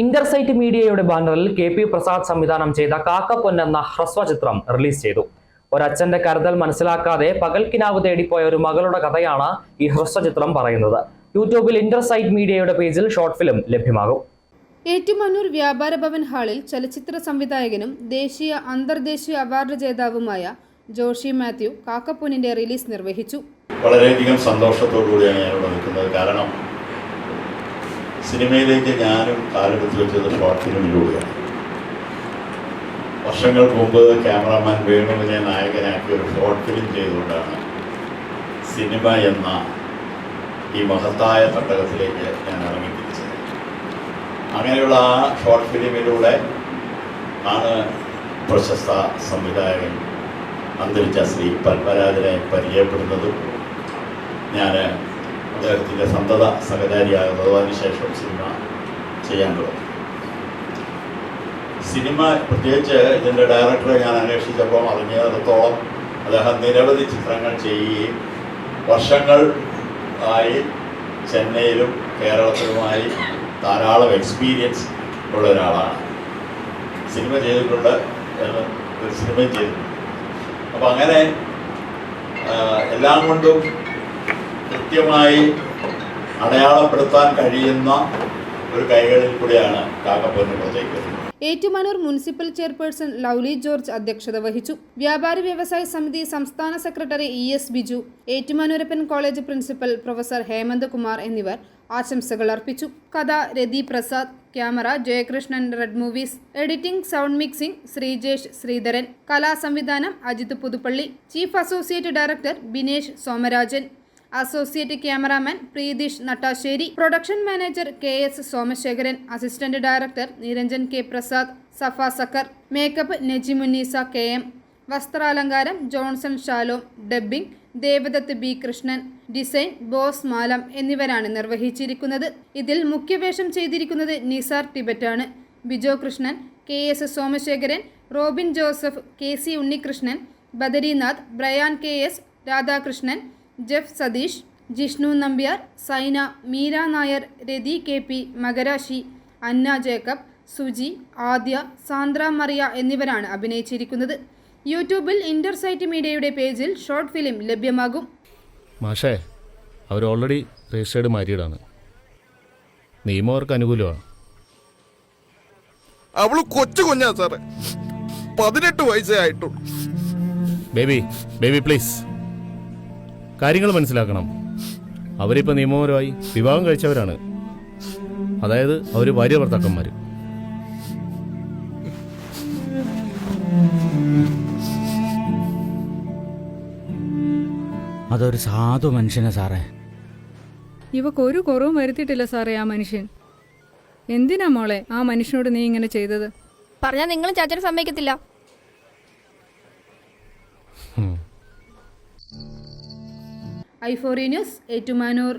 ഇന്റർസൈറ്റ് മീഡിയയുടെ ബാനറിൽ K P Prasad സംവിധാനം ചെയ്ത കാക്കപ്പൊൻ എന്ന ഹ്രസ്വചിത്രം റിലീസ് ചെയ്തു. ഒരച്ഛന്റെ കരുതൽ മനസ്സിലാക്കാതെ പകൽക്കിനാവ് തേടിപ്പോയ ഒരു മകളുടെ കഥയാണ് ഈ ഹ്രസ്വചിത്രം പറയുന്നത്. യൂട്യൂബിൽ ഇന്റർസൈറ്റ് മീഡിയയുടെ പേജിൽ ഷോർട്ട് ഫിലിം ലഭ്യമാകും. ഏറ്റുമാനൂർ വ്യാപാര ഭവൻ ഹാളിൽ ചലച്ചിത്ര സംവിധായകനും ദേശീയ അന്തർദേശീയ അവാർഡ് ജേതാവുമായ ജോഷി മാത്യു കാക്കപ്പൊന്നിന്റെ റിലീസ് നിർവഹിച്ചു. വളരെയധികം സന്തോഷത്തോടു കൂടിയാണ് ഞാനിവിടെ നിൽക്കുന്നത്. കാരണം സിനിമയിലേക്ക് ഞാനും കാലെടുത്ത് വെച്ചത് ഷോർട്ട് ഫിലിമിലൂടെയാണ് വർഷങ്ങൾക്ക് മുമ്പ് ക്യാമറാമാൻ വേണുവിനെ നായകനാക്കി ഒരു ഷോർട്ട് ഫിലിം ചെയ്തുകൊണ്ടാണ് സിനിമ എന്ന ഈ മഹത്തായ തട്ടകത്തിലേക്ക് ഞാൻ ഇറങ്ങി തിരിച്ചത് അങ്ങനെയുള്ള ആ ഷോർട്ട് ഫിലിമിലൂടെ ആണ് പ്രശസ്ത സംവിധായകൻ അന്തരിച്ച ശ്രീ പത്മരാജനെ പരിചയപ്പെടുന്നതും ഞാൻ അദ്ദേഹത്തിന്റെ സന്തത സഹചാരിയാകുന്നതും അതിനുശേഷം സിനിമ ചെയ്യാൻ തുടങ്ങി. സിനിമ പ്രത്യേകിച്ച് ഇതിന്റെ ഡയറക്ടറെ ഞാൻ അന്വേഷിച്ചപ്പോൾ അറിഞ്ഞിടത്തോളം അദ്ദേഹം നിരവധി ചിത്രങ്ങൾ ചെയ്യുകയും വർഷങ്ങൾ ആയി ചെന്നൈയിലും കേരളത്തിലുമായി ധാരാളം എക്സ്പീരിയൻസ് ഉള്ള ഒരാളാണ്. സിനിമ ചെയ്തിട്ടുണ്ട് ഒരു സിനിമയും ചെയ്തിട്ടുണ്ട്. അപ്പം അങ്ങനെ എല്ലാം കൊണ്ടും കൃത്യമായി അടയാളപ്പെടുത്താൻ കഴിയുന്ന ഒരു കൈകളിൽ കൂടിയാണ് കാക്കപ്പൊന്ന് പുറത്തേക്ക് Ettumanoor municipal chairperson Lovely George അധ്യക്ഷത വഹിച്ചു. വ്യാപാരി വ്യവസായ സമിതി സംസ്ഥാന secretary E S Biju Ettumanoorappan college principal professor Hemanth Kumar എന്നിവർ ആശംസകൾ അർപ്പിച്ചു. കഥ Rathi Prasad camera Jayakrishnan Red Movies editing sound mixing Sreejesh Sreedharan കലാസംവിധാനം Ajith Puthuppally chief associate director Binesh Somarajan. Associate cameraman Preethish Nattasseri production manager K S Somasekharan assistant director Niranjan K Prasad Safa Sakkar makeup Najimunnisa K M വസ്ത്രാലങ്കാരം Johnson Shalom dubbing Devadath B Krishnan design Bose Malam എന്നിവരാണ് നിർവഹിച്ചിരിക്കുന്നത്. ഇതിൽ മുഖ്യവേഷം ചെയ്തിരിക്കുന്നത് Nisar ടിബറ്റാണ്. Bijo Krishnan K S Somasekharan Robin Joseph K C Unnikrishnan Badarinath Brian K S Radhakrishnan Jeff Sathish Jishnu Nambiar Saina Meera Nair Rathi K P Makarashi Anna Jacob Suji Adhya Sandra Mariya എന്നിവരാണ് അഭിനയിച്ചിരിക്കുന്നത്. യൂട്യൂബിൽ ഇന്റർസൈറ്റ് മീഡിയയുടെ പേജിൽ short film ലഭ്യമാകും. മാഷേ അവർ already registered മാരീഡാണ് നിയമം അവർക്ക് അനുകൂലമാണ്. അവൾ കൊച്ചു കുഞ്ഞാ സാറേ. പതിനെട്ട് വയസ്സേ ആയിട്ടുള്ളൂ. Baby baby please. കാര്യങ്ങൾ മനസ്സിലാക്കണം. അവരിപ്പോൾ നിയമപരമായി വിവാഹം കഴിച്ചവരാണ്. അതായത് അവർ ഭാര്യ ഭർത്താക്കന്മാർ അതൊരു സാധു മനുഷ്യനാ സാറേ. ഇവക്കൊരു കുറവും വരുത്തിയിട്ടില്ല സാറേ ആ മനുഷ്യൻ. എന്തിനാ മോളെ ആ മനുഷ്യനോട് നീ ഇങ്ങനെ ചെയ്തത്? പറഞ്ഞാൽ നിങ്ങളും ചാച്ചനും സമ്മതിക്കത്തില്ല. ഐഫോറി ന്യൂസ് ഏറ്റുമാനൂർ